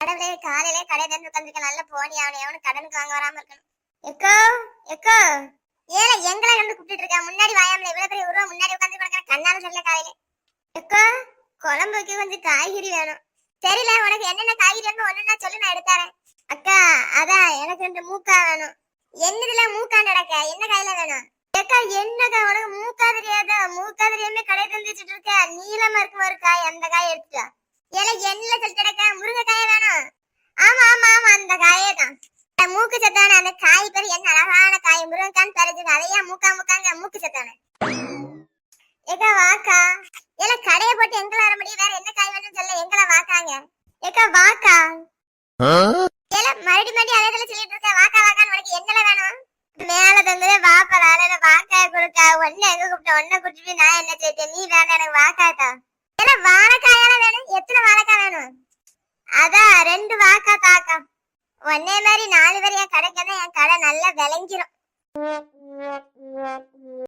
கடவுளே காலையிலே கடையில இருந்து உட்காந்துருக்க நல்ல போனி அவனை எவனும் கடனுக்கு வாங்க வராம இருக்கணும். Echo echo. ஏல எங்களை வந்து கூப்பிட்டு இருக்க? முன்னாடி வாயாமல இவ்வளவு பெரிய உருவம் முன்னாடி உட்காந்து கிடக்கிற கண்ணால சொல்ல காலையில. எக்கோ குழம்பு வைக்க கொஞ்சம் காய்கறி வேணும். தெரியல உனக்கு என்னென்ன காய்கறி வேணும் ஒண்ணுன்னா சொல்லு நான் எடுத்தாரேன் அக்கா அதான் எனக்கு ரெண்டு மூக்கா வேணும். என்னதுல மூக்கா நடக்க? என்ன காயில வேணும்? ஏக்கா என்னக்கா உனக்கு மூக்கா தெரியாதா? மூக்கா தெரியாம கடையை தந்து வச்சுட்டு இருக்க? நீளமா இருக்கும் ஒரு காய்? அந்த காய் எடுத்துட்டா ஏல எண்ணில சொல்லிட்டு முருங்கைக்காய வேணும் ஆமா ஆமா ஆமா அந்த காயே தான் அந்த மூக்கு சத்தான அந்த காய் பேர் என்ன அழகான காய்? முருங்கைக்கான்னு தெரிஞ்சது அதையா மூக்கா மூக்காங்க மூக்கு சத்தான ஏக்கா வாக்கா. ஏல கடையை போட்டு எங்களை வர முடியும். வேற என்ன காய் வேணும்னு சொல்ல எங்களை வாக்காங்க. ஏக்கா வாக்கா. ஏல மறுபடி மறுபடி அதே தடவை சொல்லிட்டு இருக்க. வாக்கா வாக்கான்னு உனக்கு என்னல வேணும்? மேல தந்ததே வாப்பலால வாக்காய கொடுக்க. ஒன்ன எங்க கூப்பிட்ட? ஒன்ன கூட்டிட்டு நான் என்ன செய்தேன் நீ வேண்டாம் எனக்கு வாக்காத்தா ஏன்னா வாழைக்காயால வேணும்? எத்தனை வாழைக்காய் வேணும்? அதான் ரெண்டு வாக்கா தாக்கா. ஒன்னே மாதிரி நாலு பேர் என் கடைக்கு என் கடை நல்லா விளைஞ்சிரும்